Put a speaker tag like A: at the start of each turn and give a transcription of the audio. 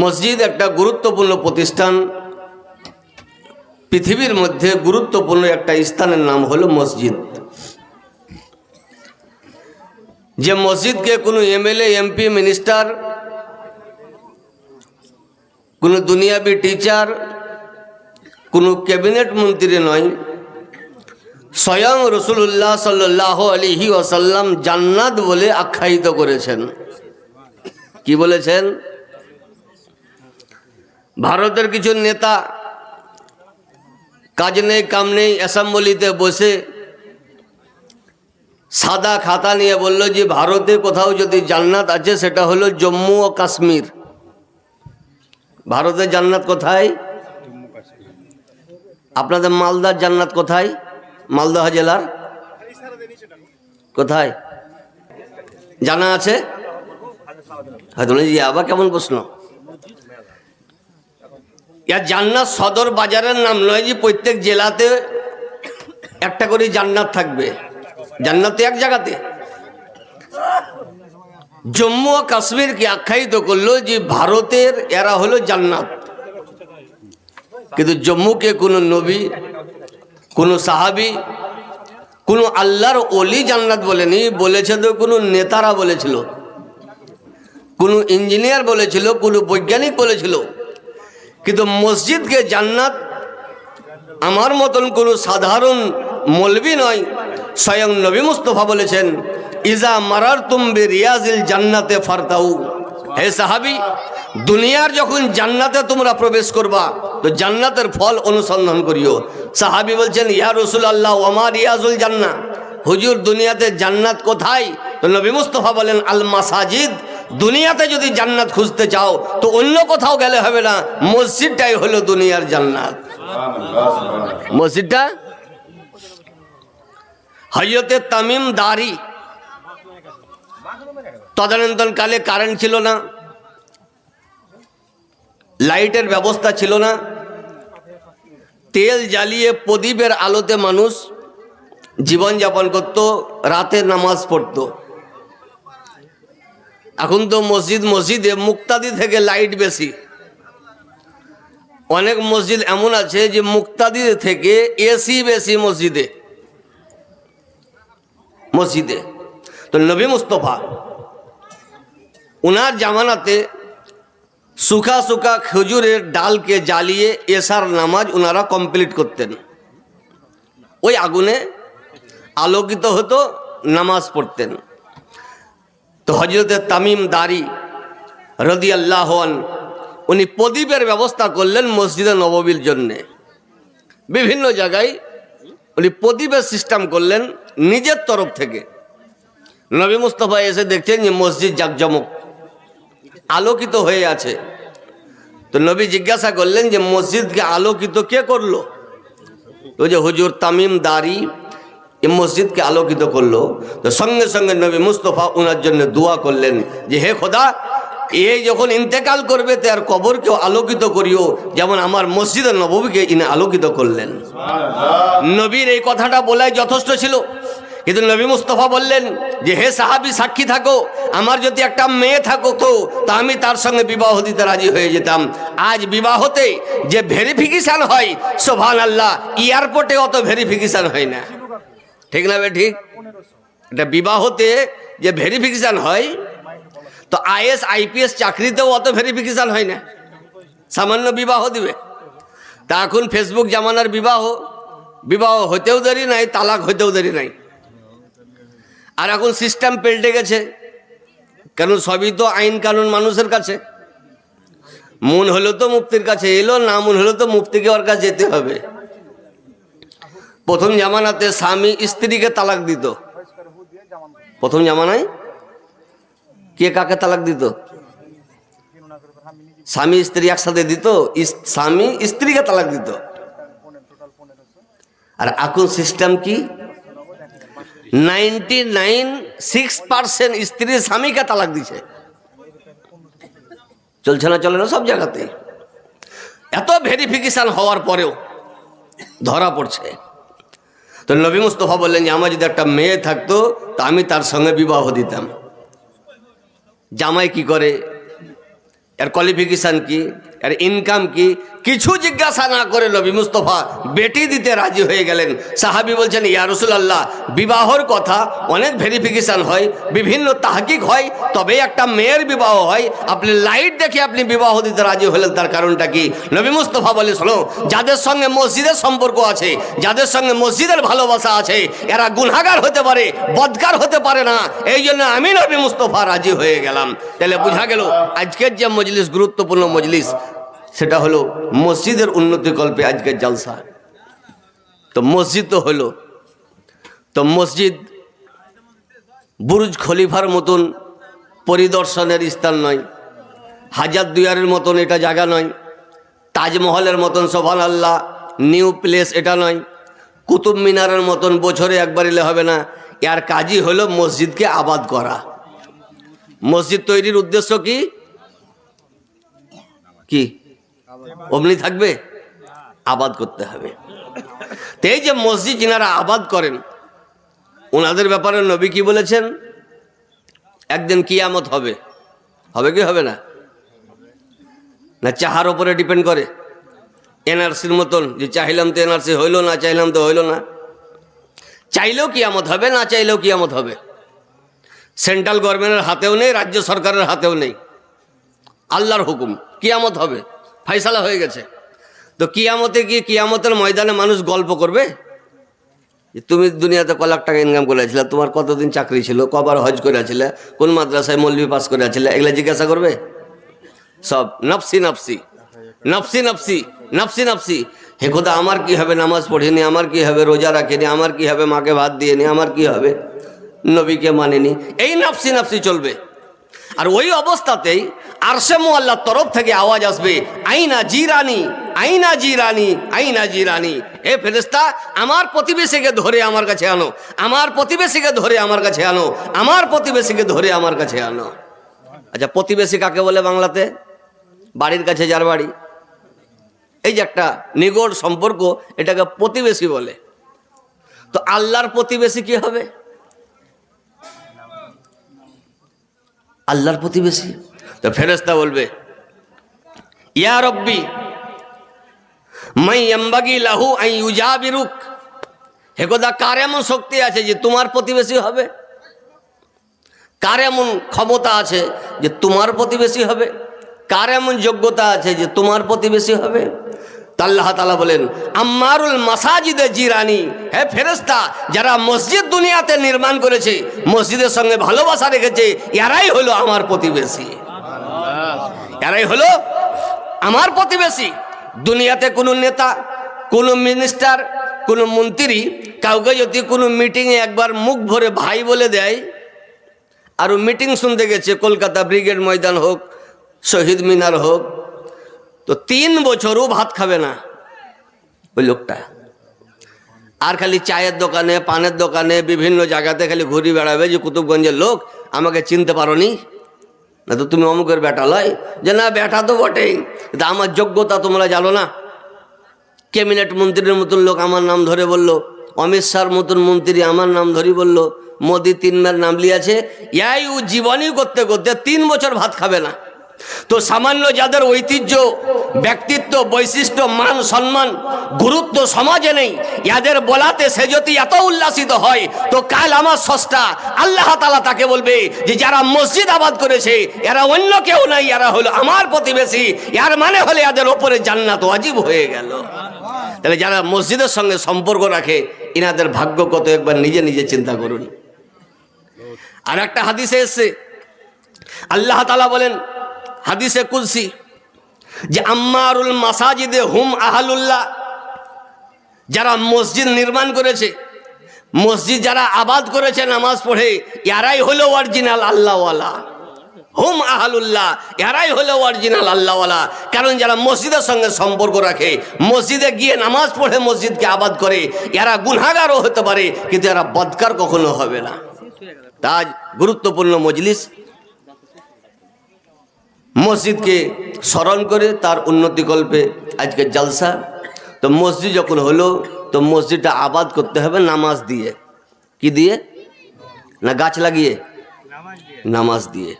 A: মসজিদ একটা গুরুত্বপূর্ণ প্রতিষ্ঠান। পৃথিবীর মধ্যে গুরুত্বপূর্ণ একটা স্থানের নাম হলো মসজিদ। যে মসজিদকে কোনো এমএলএ, এমপি, মিনিস্টার, কোনো দুনিয়াবি টিচার, কোনো ক্যাবিনেট মন্ত্রী নয়, স্বয়ং রসুল্লাহ সাল্লাহ আলিহি ওসাল্লাম জান্নাত বলে আখ্যায়িত করেছেন। কি বলেছেন? ভারতের কিছু নেতা কাজ নেই, কাম নেই, অ্যাসেম্বলিতে বসে সাদা খাতা নিয়ে বলল যে, ভারতে কোথাও যদি জান্নাত আছে, সেটা হলো জম্মু ও কাশ্মীর। ভারতের জান্নাত কোথায়? আপনাদের মালদার জান্নাত কোথায়? মালদহ জেলার? কোথায়? জানা আছে? হয়তো আবার কেমন প্রশ্ন? ইয়ার জান্নাত সদর বাজারের নাম নয় যে প্রত্যেক জেলাতে একটা করে জান্নাত থাকবে। জান্নাত এক জায়গাতে। জম্মু ও কাশ্মীরকে আখ্যায়িত করল যে ভারতের এরা হলো জান্নাত। কিন্তু জম্মুকে কোনো নবী, কোনো সাহাবি, কোনো আল্লাহর অলি জান্নাত বলেনি। বলেছে তো কোনো নেতারা বলেছিল, কোনো ইঞ্জিনিয়ার বলেছিল, কোনো বৈজ্ঞানিক বলেছিল। কিন্তু মসজিদকে জান্নাত আমার মতন কোনো সাধারণ মলবি নয়, স্বয়ং নবী মুস্তফা বলেছেন, ইজা মারার তুমবে রিয়াজিল জান্নাতে ফারতাউ। হে সাহাবি, দুনিয়ার যখন জান্নাতে তোমরা প্রবেশ করবা, তো জান্নাতের ফল অনুসন্ধান করিও। সাহাবি বলছেন, ইয়া রসুল আল্লাহ আমার রিয়াজুল জান্না হুজুর, দুনিয়াতে জান্নাত কোথায়? তো নবী মুস্তফা বলেন, আল মাসাজিদ দুনিয়াতে যদি জান্নাত খুঁজতে চাও, তো অন্য কোথাও গেলে হবে না, মসজিদটাই হলো দুনিয়ার জান্নাত। মসজিদটা? হজরতে তামিম দারি। তদানীন্তনকালে কারেন্ট ছিল না। লাইটের ব্যবস্থা ছিল না। তেল জ্বালিয়ে প্রদীপের আলোতে মানুষ জীবনযাপন করত রাতে নামাজ পড়তো। এখন তো মসজিদ মসজিদে মুক্তাদি থেকে লাইট বেশি। অনেক মসজিদ এমন আছে যে মুক্তাদি থেকে এসি বেশি মসজিদে। মসজিদে। তো নবী মুস্তফা ওনার জামানাতে শুকা শুকা খেজুরের ডালকে জ্বালিয়ে এসার নামাজ ওনারা কমপ্লিট করতেন। ওই আগুনে আলোকিত হতো, নামাজ পড়তেন। তো হজরতে তামিম দারি রদি আল্লাহন উনি প্রদীপের ব্যবস্থা করলেন মসজিদে নববীর জন্যে। বিভিন্ন জায়গায় উনি প্রদীপের সিস্টেম করলেন নিজের তরফ থেকে। নবী মুস্তফা এসে দেখছেন যে মসজিদ জাকজমক, আলোকিত হয়ে আছে। তো নবী জিজ্ঞাসা করলেন যে মসজিদকে আলোকিত কে করল? তো যে হুজুর তামিম দারি এই মসজিদকে আলোকিত করল। তো সঙ্গে সঙ্গে নবী মুস্তফা ওনার জন্য দোয়া করলেন যে হে খোদা এই যখন ইন্তেকাল করবে তার কবরকেও আলোকিত করিও। যেমন আমার মসজিদের নবীকে ইনি আলোকিত করলেন। নবীর এই কথাটা বলাই যথেষ্ট ছিল। কিন্তু নবী মুস্তফা বললেন যে হে সাহাবি সাক্ষী থাকো। আমার যদি একটা মেয়ে থাকো তো তা আমি তার সঙ্গে বিবাহ দিতে রাজি হয়ে যেতাম। আজ বিবাহতে যে ভেরিফিকেশান হয় সোভান আল্লাহ এয়ারপোর্টে অত ভেরিফিকেশান হয় না। ঠিক না ঠিক এটা বিবাহতে যে ভেরিফিকেশান হয়, তো আইএস, আইপিএস চাকরিতেও অত ভেরিফিকেশান হয় না। সামান্য বিবাহ দিবে। তা এখন ফেসবুক জামানার বিবাহ বিবাহ হতেও দেরি নাই, তালাক হতেও দেরি নাই। আর এখন সিস্টেম পেল্টে গেছে কেন সবই তো আইন কানুন মানুষের কাছে। মন হলো তো মুক্তির কাছে, এলো না মন হলো তো মুক্তিকে ওর কাছে যেতে হবে। প্রথম জামানাতে স্বামী স্ত্রীকে তালাক দিত। প্রথম জামানায়? কে কাকে তালাক দিত? স্বামী স্ত্রী একসাথে দিত স্বামী স্ত্রীকে তালাক দিত। আর এখন সিস্টেম কি? নাইনটি নাইন সিক্স পার্সেন্ট স্ত্রী স্বামীকে তালাক দিছে। চলছে না চলে না সব জায়গাতে এত ভেরিফিকেশন হওয়ার পরেও ধরা পড়ছে। তো নবী মুস্তফা বললেন যে, আমার যদি একটা মেয়ে থাকতো, তা আমি তার সঙ্গে বিবাহ দিতাম। জামাই কি করে? এর কোয়ালিফিকেশান কি? এর ইনকাম কি? কিছু জিজ্ঞাসা না করে নবী মুস্তফা বেটি দিতে রাজি হয়ে গেলেন। সাহাবি বলছেন, ইয়া রসুলাল্লাহ, বিবাহর কথা অনেক ভেরিফিকেশান হয়, বিভিন্ন তাহকিক হয় তবে একটা মেয়ের বিবাহ হয়। আপনি লাইট দেখে আপনি বিবাহ দিতে রাজি হলেন, তার কারণটা কি? নবী মুস্তফা বলে, শোনো, যাদের সঙ্গে মসজিদের সম্পর্ক আছে, যাদের সঙ্গে মসজিদের ভালোবাসা আছে, এরা গুনাগার হতে পারে বদকার হতে পারে না। এই জন্য আমি নবী মুস্তফা রাজি হয়ে গেলাম। তাহলে বোঝা গেল, আজকের যে মজলিস, গুরুত্বপূর্ণ মজলিস সেটা হলো মসজিদের উন্নতিকল্পে আজকের জালসা। তো মসজিদ তো হলো। তো মসজিদ বুরুজ খলিফার মতন পরিদর্শনের স্থান নয়। হাজার দুয়ারের মতন এটা জায়গা নয়। তাজমহলের মতন সোভান আল্লাহ নিউ প্লেস এটা নয়। কুতুব মিনারের মতন বছরে একবার এলে হবে না। এর কাজই হলো মসজিদকে আবাদ করা। মসজিদ তৈরির উদ্দেশ্য কি? কি? অমনি থাকবে? আবাদ করতে হবে। তো এই যে মসজিদ যিনারা আবাদ করেন, ওনাদের ব্যাপারে নবী কি বলেছেন? একদিন কিয়ামত হবে। হবে কি হবে না? না চাহার ওপরে ডিপেন্ড করে। এনআরসির মতন, যে চাইলাম তো এনআরসি হইল না, চাইলাম তো হইল না। চাইলেও কিয়ামত হবে, না চাইলেও কিয়ামত হবে। সেন্ট্রাল গভর্নমেন্টের হাতেও নেই, রাজ্য সরকারের হাতেও নেই। আল্লাহর হুকুম, কিয়ামত হবে। ফাইসালা হয়ে গেছে। তো কিয়ামতে গিয়ে কিয়ামতের ময়দানে মানুষ গল্প করবে? তুমি দুনিয়াতে ক লাখ টাকা ইনকাম করেছিলে, তোমার কতদিন চাকরি ছিল, কবার হজ করেছিলে, কোন মাদ্রাসায় মৌলবি পাস করেছিলে, এগুলা জিজ্ঞাসা করবে? সব নফসি নফসি নফসি নফসি নফসি নফসি। হে খোদা, আমার কি হবে নামাজ পড়িনি, আমার কি হবে রোজা রাখেনি, আমার কি হবে মাকে ভাত দিয়েনি আমার কি হবে? নবীকে মানেনি। এই নফসি নফসি চলবে। আর ওই অবস্থাতেই আরশেমু আল্লাহর তরফ থেকে আওয়াজ আসবে, আইনা জিরানি আইনা জিরানি আইনা জিরানি। হে ফেরেস্তা আমার প্রতিবেশীকে ধরে আমার কাছে আনো, আমার প্রতিবেশীকে ধরে আমার কাছে আনো, আমার প্রতিবেশীকে ধরে আমার কাছে আনো। আচ্ছা প্রতিবেশী কাকে বলে বাংলাতে? বাড়ির কাছে যার বাড়ি? এই যে একটা নিগড় সম্পর্ক, এটাকে প্রতিবেশী বলে। তো আল্লাহর প্রতিবেশী কি হবে? আল্লাহর প্রতিবেশী? তো ফেরেস্তা বলবে, ইয়া রব্বি, মাই এম্বাগি লাহু আই ইউজা বিরুক হে হেকদা কার এমন শক্তি আছে যে তোমার প্রতিবেশী হবে? কার এমন ক্ষমতা আছে যে তোমার প্রতিবেশী হবে? কার এমন যোগ্যতা আছে যে তোমার প্রতিবেশী হবে? আল্লাহ তালা বলেন, আম্মারুল মাসাজিদে জিরানি। হে ফেরেস্তা যারা মসজিদ দুনিয়াতে নির্মাণ করেছে, মসজিদের সঙ্গে ভালোবাসা রেখেছে, এরাই হলো আমার প্রতিবেশী। এরাই হলো আমার প্রতিবেশী। দুনিয়াতে কোনো নেতা, কোনো মিনিস্টার কোনো মন্ত্রী, কাউকে যদি কোনো মিটিংয়ে একবার মুখ ভরে ভাই বলে দেয়, আর মিটিং শুনতে গেছে, কলকাতা ব্রিগেড ময়দান হোক, শহীদ মিনার হোক, তো তিন বছরও ভাত খাবে না ওই লোকটা। আর খালি চায়ের দোকানে, পানের দোকানে, বিভিন্ন জায়গাতে খালি ঘুরি বেড়াবে যে কুতুবগঞ্জের লোক, আমাকে চিনতে পারো নি তো তুমি অমুকের বেটা লয়? যে না, বেটা তো বটেই। তা আমার যোগ্যতা তোমরা জানো না। ক্যাবিনেট মন্ত্রীর মতন লোক আমার নাম ধরে বলল, অমিত শাহর মতন মন্ত্রী আমার নাম ধরি বলল, মোদি তিনবার নাম লিয়াছে। ইয়াই ও জীবনই করতে করতে তিন বছর ভাত খাবে না। তো সামান্য যাদের ঐতিহ্য, ব্যক্তিত্ব, বৈশিষ্ট্য, মান, সম্মান, গুরুত্ব সমাজে নেই ইয়াদের বলাতে সে যদি এত উল্লাসিত হয়, তো কাল আমার সস্তা আল্লাহ তালা তাকে বলবে যে যারা মসজিদ আবাদ করেছে, এরা অন্য কেউ নাই, এরা হলো আমার প্রতিবেশী, এর মানে হলে এদের ওপরে জান্নাত অজীব হয়ে গেল। তাহলে যারা মসজিদের সঙ্গে সম্পর্ক রাখে, ইনাদের ভাগ্য কত একবার নিজে নিজে চিন্তা করুন। আর একটা হাদিসে এসছে, আল্লাহ তালা বলেন হাদিসে কুলসি যে আম্মারুল মাসাজিদে হুম আহালুল্লাহ, যারা মসজিদ নির্মাণ করেছে, মসজিদ যারা আবাদ করেছে নামাজ পড়ে ইয়ারাই হলো অরিজিনাল আল্লাহওয়ালা। হুম আহালুল্লাহ, এরাই হলো অরিজিনাল আল্লাহওয়ালা। কারণ যারা মসজিদের সঙ্গে সম্পর্ক রাখে, মসজিদে গিয়ে নামাজ পড়ে মসজিদকে আবাদ করে, এরা গুনাগারও হতে পারে, কিন্তু এরা বদকার কখনো হবে না। তাজ গুরুত্বপূর্ণ মজলিস মসজিদকে স্মরণ করে তার উন্নতিকল্পে আজকে জালসা। তো মসজিদ যখন হলো তো মসজিদটা আবাদ করতে হবে নামাজ দিয়ে। কি দিয়ে? না গাছ লাগিয়ে? নামাজ দিয়ে।